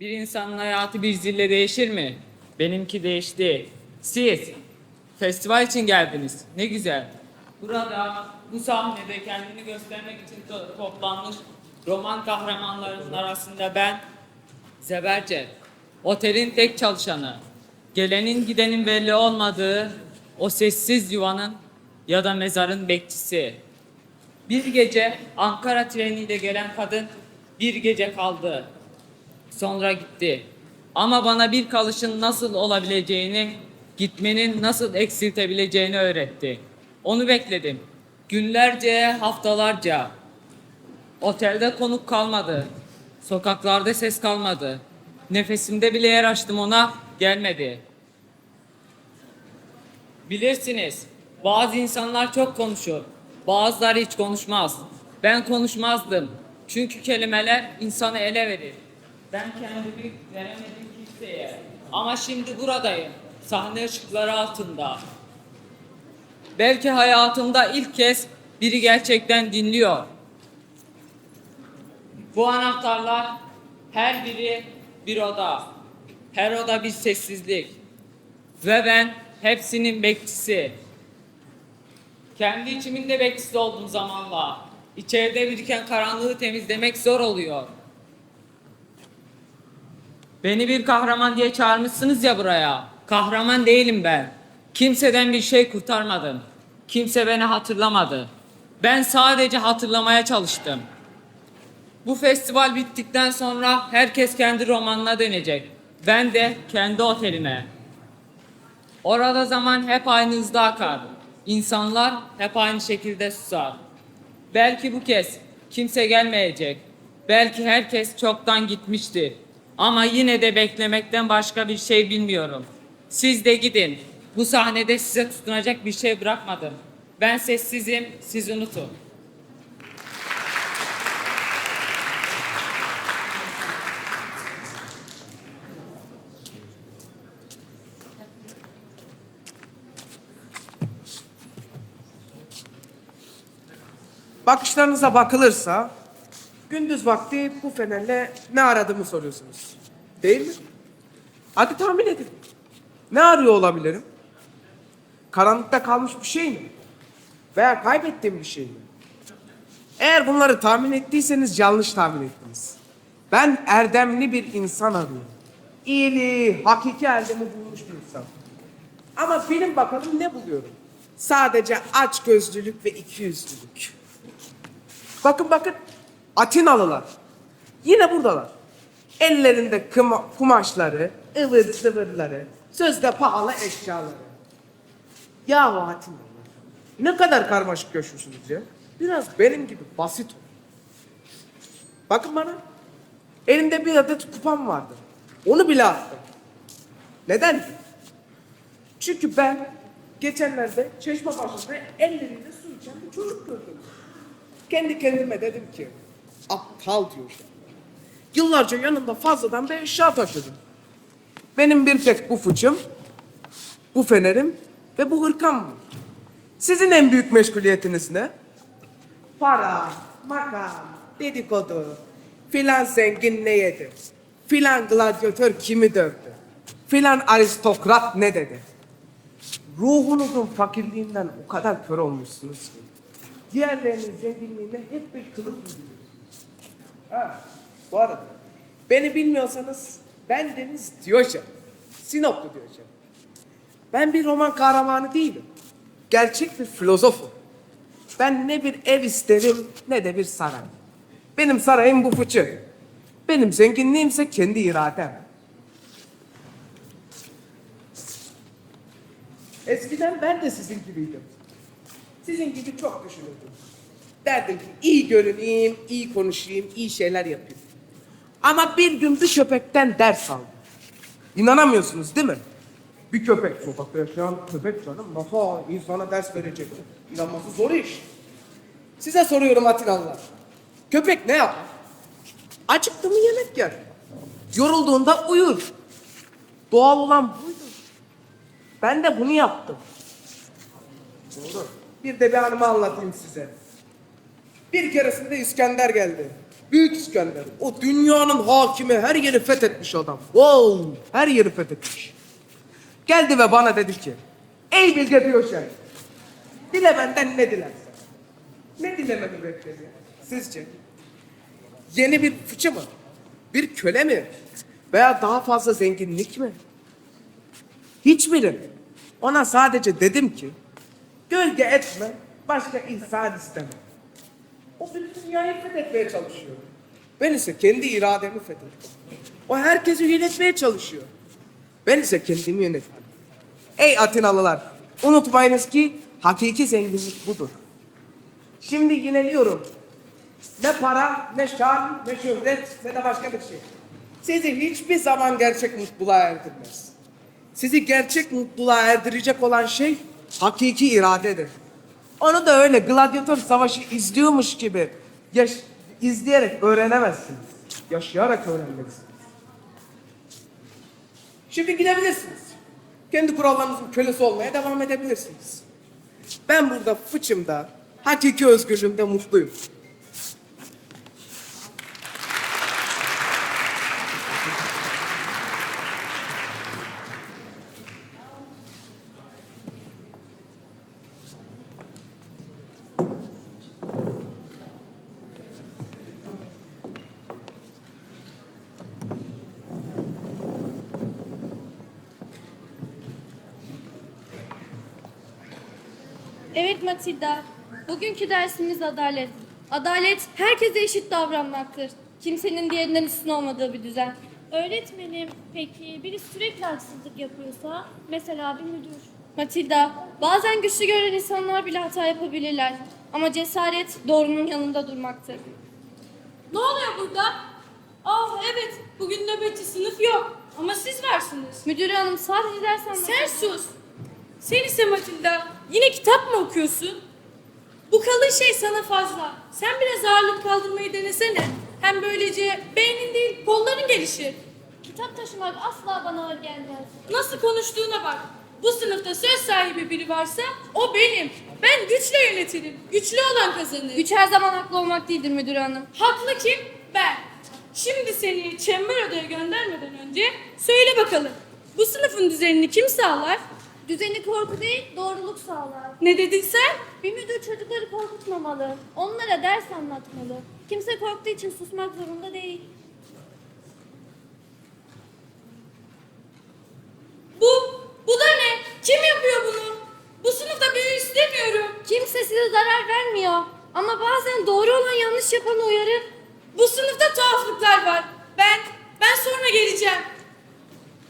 Bir insanın hayatı bir zille değişir mi? Benimki değişti. Siz festival için geldiniz. Ne güzel. Burada bu sahnede kendini göstermek için to- toplanmış roman kahramanlarının arasında ben Zeberce, otelin tek çalışanı, gelenin gidenin belli olmadığı o sessiz yuvanın ya da mezarın bekçisi. Bir gece Ankara treniyle gelen kadın bir gece kaldı. Sonra gitti. Ama bana bir kalışın nasıl olabileceğini, gitmenin nasıl eksiltebileceğini öğretti. Onu bekledim. Günlerce, haftalarca. Otelde konuk kalmadı. Sokaklarda ses kalmadı. Nefesimde bile yer açtım ona, gelmedi. Bilirsiniz, bazı insanlar çok konuşur, bazıları hiç konuşmaz. Ben konuşmazdım. Çünkü kelimeler insanı ele verir. Ben kendimi veremedim kimseye. Ama şimdi buradayım. Sahne ışıkları altında. Belki hayatımda ilk kez biri gerçekten dinliyor. Bu anahtarlar her biri bir oda. Her oda bir sessizlik. Ve ben hepsinin bekçisi. Kendi içimin de bekçisi oldum zamanla. İçeride biriken karanlığı temizlemek zor oluyor. Beni bir kahraman diye çağırmışsınız ya buraya. Kahraman değilim ben. Kimseden bir şey kurtarmadım. Kimse beni hatırlamadı. Ben sadece hatırlamaya çalıştım. Bu festival bittikten sonra herkes kendi romanına dönecek. Ben de kendi otelime. Orada zaman hep aynı hızda akar. İnsanlar hep aynı şekilde susar. Belki bu kez kimse gelmeyecek. Belki herkes çoktan gitmiştir. Ama yine de beklemekten başka bir şey bilmiyorum. Siz de gidin. Bu sahnede size tutunacak bir şey bırakmadım. Ben sessizim, siz unutun. Bakışlarınıza bakılırsa gündüz vakti bu fenerle ne aradığımı soruyorsunuz. Değil mi? Hadi tahmin edin. Ne arıyor olabilirim? Karanlıkta kalmış bir şey mi? Veya kaybettiğim bir şey mi? Eğer bunları tahmin ettiyseniz yanlış tahmin ettiniz. Ben erdemli bir insan arıyorum. İyiliği, hakiki erdemi bulmuş bir insan. Ama bilin bakalım ne buluyorum. Sadece aç gözlülük ve ikiyüzlülük. Bakın bakın Atinalılar. Yine buradalar. Ellerinde kıma- kumaşları, ıvır zıvırları, sözde pahalı eşyaları. Yahu Atinalılar. Ne kadar karmaşık yaşıyorsunuz ya. Biraz benim gibi basit olun. Bakın bana. Elimde bir adet kupam vardı. Onu bile attım. Neden? Çünkü ben geçenlerde çeşme başında ellerinde su içen bir çocuk gördüm. Kendi kendime dedim ki, aptal diyor. Yıllarca yanımda fazladan bir eşya taşıdım. Benim bir tek bu fıçım, bu fenerim ve bu hırkam var. Sizin en büyük meşguliyetiniz ne? Para, makam, dedikodu, filan zengin ne yedi, filan gladyatör kimi dövdü, filan aristokrat ne dedi. Ruhunuzun fakirliğinden o kadar kör olmuşsunuz ki. Diğerlerinin zenginliğine hep bir kılıf buluyorsunuz. Ha, bu arada beni bilmiyorsanız ben Deniz Diyojen. Sinoplu Diyojen. Ben bir roman kahramanı değilim. Gerçek bir filozofum. Ben ne bir ev isterim ne de bir saray. Benim sarayım bu fıçı. Benim zenginliğimse kendi iradem. Eskiden ben de sizin gibiydim. Sizin gibi çok düşünürdüm. Derdim ki iyi görüneyim, iyi konuşayım, iyi şeyler yapayım. Ama bir gün bir köpekten ders aldım. İnanamıyorsunuz değil mi? Bir köpek, sokakta yaşayan köpek canım nasıl insana ders verecek? İnanması zor iş. Size soruyorum Atinalılar. Köpek ne yapar? Acıktı mı yemek yer. Yorulduğunda uyur. Doğal olan buydu. Ben de bunu yaptım. Doğru. Bir de bir anımı anlatayım size. Bir keresinde İskender geldi. Büyük İskender. O dünyanın hakimi her yeri fethetmiş adam. Wow, her yeri fethetmiş. Geldi ve bana dedi ki, ey Bilge Diyojen, dile benden ne dilersen. Ne dilememi bekledi? Sizce? Yeni bir fıçı mı? Bir köle mi? Veya daha fazla zenginlik mi? Hiçbiri. Ona sadece dedim ki, gölge etme, başka insan isteme. O bütün dünyayı fethetmeye çalışıyor. Ben ise kendi irademi fethettim. O herkesi yönetmeye çalışıyor. Ben ise kendimi yönettim. Ey Atinalılar, unutmayınız ki hakiki zenginlik budur. Şimdi yineliyorum. Ne para, ne şan, ne şöhret, ne de başka bir şey. Sizi hiçbir zaman gerçek mutluluğa erdirmez. Sizi gerçek mutluluğa erdirecek olan şey hakiki iradedir. Onu da öyle gladyatör savaşı izliyormuş gibi yaş izleyerek öğrenemezsiniz. Yaşayarak öğrenmelisiniz. Şimdi gidebilirsiniz. Kendi kurallarınızın kölesi olmaya devam edebilirsiniz. Ben burada fıçımda, hakiki özgürlüğümde mutluyum. Evet Matilda, bugünkü dersimiz adalet. Adalet herkese eşit davranmaktır. Kimsenin diğerinden üstün olmadığı bir düzen. Öğretmenim, peki biri sürekli haksızlık yapıyorsa, mesela bir müdür. Matilda, bazen güçlü gören insanlar bile hata yapabilirler. Ama cesaret doğrunun yanında durmaktır. Ne oluyor burada? Ah evet, bugün nöbetçi sınıf yok. Ama siz varsınız. Müdür hanım sadece ders anlatıyor. Sen sus. Sen ise Matilda, yine kitap mı okuyorsun? Bu kalın şey sana fazla. Sen biraz ağırlık kaldırmayı denesene. Hem böylece beynin değil, kolların gelişir. Kitap taşımak asla bana ağır gelmez. Nasıl konuştuğuna bak. Bu sınıfta söz sahibi biri varsa o benim. Ben güçle yönetirim. Güçlü olan kazanır. Güç her zaman haklı olmak değildir müdür hanım. Haklı kim? Ben. Şimdi seni çember odaya göndermeden önce söyle bakalım. Bu sınıfın düzenini kim sağlar? Düzeni korku değil, doğruluk sağlar. Ne dedin sen? Bir müdür çocukları korkutmamalı. Onlara ders anlatmalı. Kimse korktuğu için susmak zorunda değil. Bu, bu da ne? Kim yapıyor bunu? Bu sınıfta büyü istemiyorum. Kimse size zarar vermiyor. Ama bazen doğru olan yanlış yapanı uyarır. Bu sınıfta tuhaflıklar var. Ben, ben sonra geleceğim.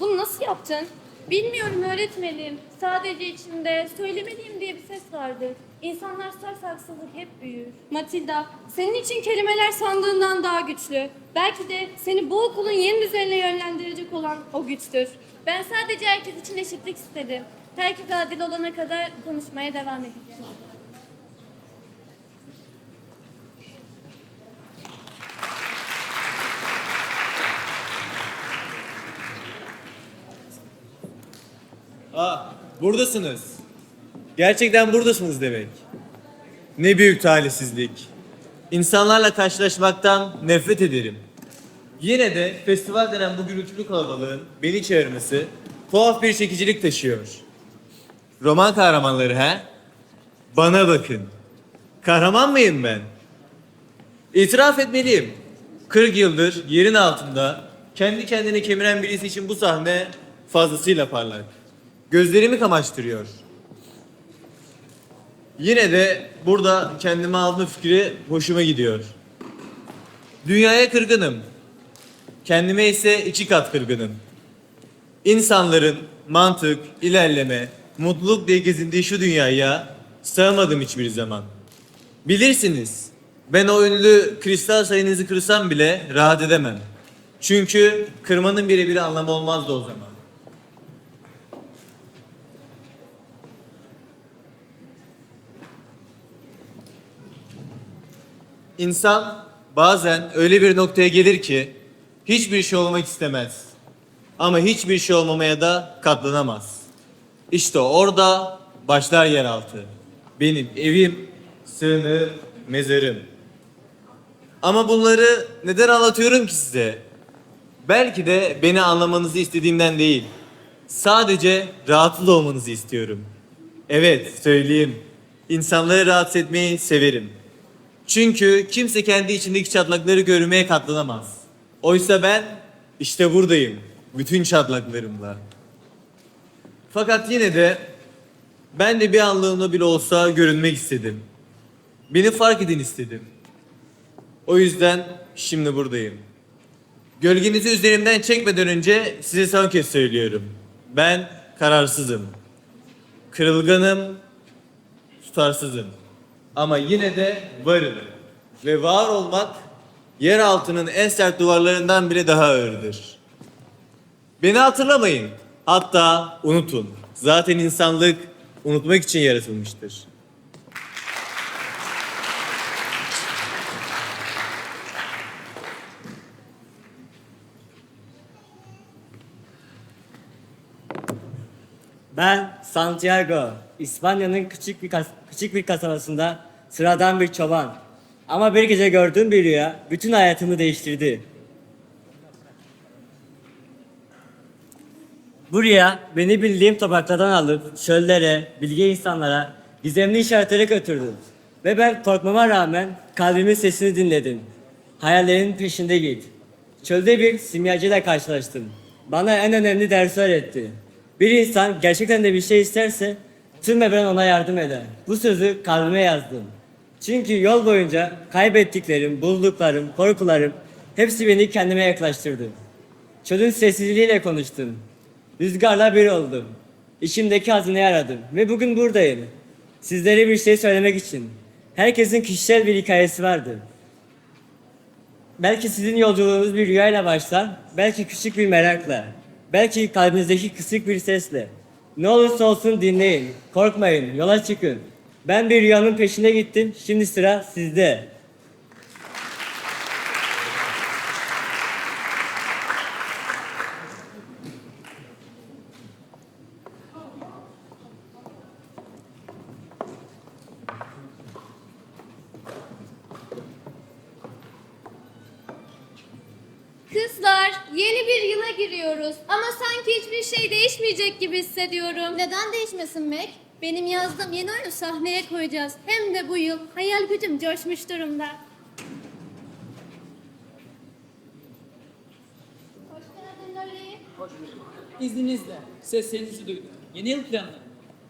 Bunu nasıl yaptın? Bilmiyorum öğretmenim. Sadece içimde söylemeliyim diye bir ses vardı. İnsanlar sarsa haksızlık hep büyür. Matilda, senin için kelimeler sandığından daha güçlü. Belki de seni bu okulun yeni düzenine yönlendirecek olan o güçtür. Ben sadece herkes için eşitlik istedim. Herkes adil olana kadar konuşmaya devam edeceğim. Aa, buradasınız. Gerçekten buradasınız demek. Ne büyük talihsizlik. İnsanlarla karşılaşmaktan nefret ederim. Yine de festival denen bu gürültülü kalabalığın beni çağırması tuhaf bir çekicilik taşıyor. Roman kahramanları he? Bana bakın. Kahraman mıyım ben? İtiraf etmeliyim. 40 yıldır yerin altında kendi kendini kemiren birisi için bu sahne fazlasıyla parlak. Gözlerimi kamaştırıyor. Yine de burada kendime aldığım fikri hoşuma gidiyor. Dünyaya kırgınım. Kendime ise iki kat kırgınım. İnsanların mantık, ilerleme, mutluluk diye gezindiği şu dünyaya sığamadım hiçbir zaman. Bilirsiniz, ben o ünlü kristal sayınızı kırsam bile rahat edemem. Çünkü kırmanın birebir anlamı olmazdı o zaman. İnsan bazen öyle bir noktaya gelir ki hiçbir şey olmak istemez. Ama hiçbir şey olmamaya da katlanamaz. İşte orada başlar yeraltı. Benim evim, sığınığım, mezarım. Ama bunları neden anlatıyorum ki size? Belki de beni anlamanızı istediğimden değil. Sadece rahatsız olmanızı istiyorum. Evet, söyleyeyim. İnsanları rahatsız etmeyi severim. Çünkü kimse kendi içindeki çatlakları görmeye katlanamaz. Oysa ben işte buradayım. Bütün çatlaklarımla. Fakat yine de ben de bir anlığına bile olsa görünmek istedim. Beni fark edin istedim. O yüzden şimdi buradayım. Gölgenizi üzerimden çekmeden önce size son kez söylüyorum. Ben kararsızım. Kırılganım, tutarsızım. Ama yine de varım. Ve var olmak yer altının en sert duvarlarından bile daha ağırdır. Beni hatırlamayın. Hatta unutun. Zaten insanlık unutmak için yaratılmıştır. Ben Santiago, İspanya'nın küçük bir küçük bir kasabasında sıradan bir çoban. Ama bir gece gördüğüm bir rüya bütün hayatımı değiştirdi. Bu rüya beni bildiğim topraklardan alıp çöllere, bilge insanlara, gizemli işaretlere götürdü. Ve ben korkmama rağmen kalbimin sesini dinledim. Hayallerin peşinde git. Çölde bir simyacıyla karşılaştım. Bana en önemli dersi öğretti. Bir insan gerçekten de bir şey isterse tüm evren ona yardım eder. Bu sözü kalbime yazdım. Çünkü yol boyunca kaybettiklerim, bulduklarım, korkularım hepsi beni kendime yaklaştırdı. Çölün sessizliğiyle konuştum. Rüzgarla bir oldum. İçimdeki hazineyi aradım ve bugün buradayım. Sizlere bir şey söylemek için. Herkesin kişisel bir hikayesi vardır. Belki sizin yolculuğunuz bir rüyayla başlar, belki küçük bir merakla, belki kalbinizdeki kısık bir sesle. Ne olursa olsun dinleyin, korkmayın, yola çıkın. Ben bir rüyanın peşine gittim, şimdi sıra sizde. Kızlar, yeni bir yıla giriyoruz. Ama sanki hiçbir şey değişmeyecek gibi hissediyorum. Neden değişmesin Meg? Benim yazdığım yeni oyunu sahneye koyacağız. Hem de bu yıl hayal gücüm coşmuş durumda. Hoş geldin Lori. İzninizle. Seslerinizi duydum. Yeni yıl planı.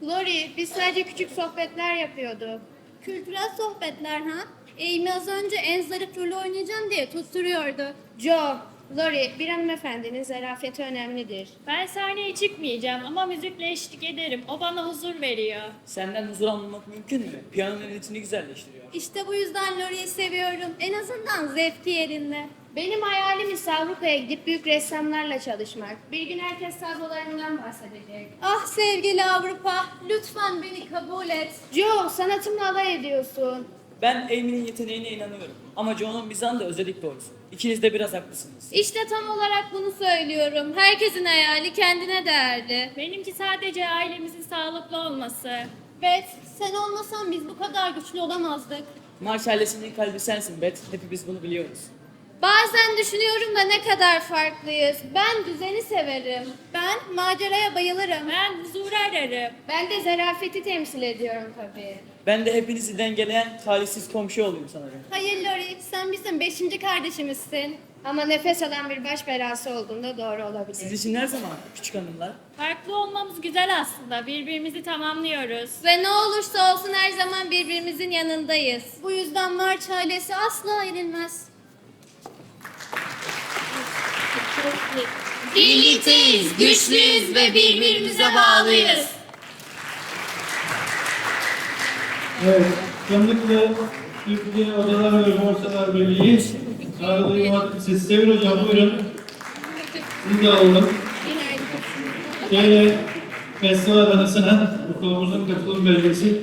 Lori, biz sadece küçük sohbetler yapıyorduk. Kültürel sohbetler ha? Amy az önce en zarif rolü oynayacağım diye tutturuyordu. Joe, Lori, bir hanımefendinin zarafeti önemlidir. Ben sahneye çıkmayacağım ama müzikle eşlik ederim. O bana huzur veriyor. Senden huzur almamak mümkün mü? Piyanonun ritmini güzelleştiriyor. İşte bu yüzden Lori'yi seviyorum. En azından zevki yerinde. Benim hayalim ise Avrupa'ya gidip büyük ressamlarla çalışmak. Bir gün herkes tablolarından bahsedecek. Ah sevgili Avrupa, lütfen beni kabul et. Joe, sanatımla alay ediyorsun. Ben Amy'nin yeteneğine inanıyorum. Ama John'un bizden de özellik doğrusu. İkiniz de biraz haklısınız. İşte tam olarak bunu söylüyorum. Herkesin hayali kendine değerli. Benimki sadece ailemizin sağlıklı olması. Beth, sen olmasan biz bu kadar güçlü olamazdık. Marş ailesinin kalbi sensin Bet. Hepimiz bunu biliyoruz. Bazen düşünüyorum da ne kadar farklıyız. Ben düzeni severim. Ben maceraya bayılırım. Ben huzur ararım. Ben de zarafeti temsil ediyorum tabii. Ben de hepinizi dengeleyen talihsiz komşu olayım sanırım. Hayır Lori, sen bizim beşinci kardeşimizsin. Ama nefes alan bir baş belası olduğunda doğru olabilir. Siz için her zaman küçük hanımlar. Farklı olmamız güzel aslında. Birbirimizi tamamlıyoruz. Ve ne olursa olsun her zaman birbirimizin yanındayız. Bu yüzden Març ailesi asla ayrılmaz. Birlikteyiz, güçlüyüz ve birbirimize bağlıyız. Evet, Çamlıklı Türkiye Odalar ve Borsalar Birliği Ağrılı Yuvat Lisesi Sevil Hocam buyurun. Sizi de alalım. Şöyle festival anısına okulumuzun katılım belgesi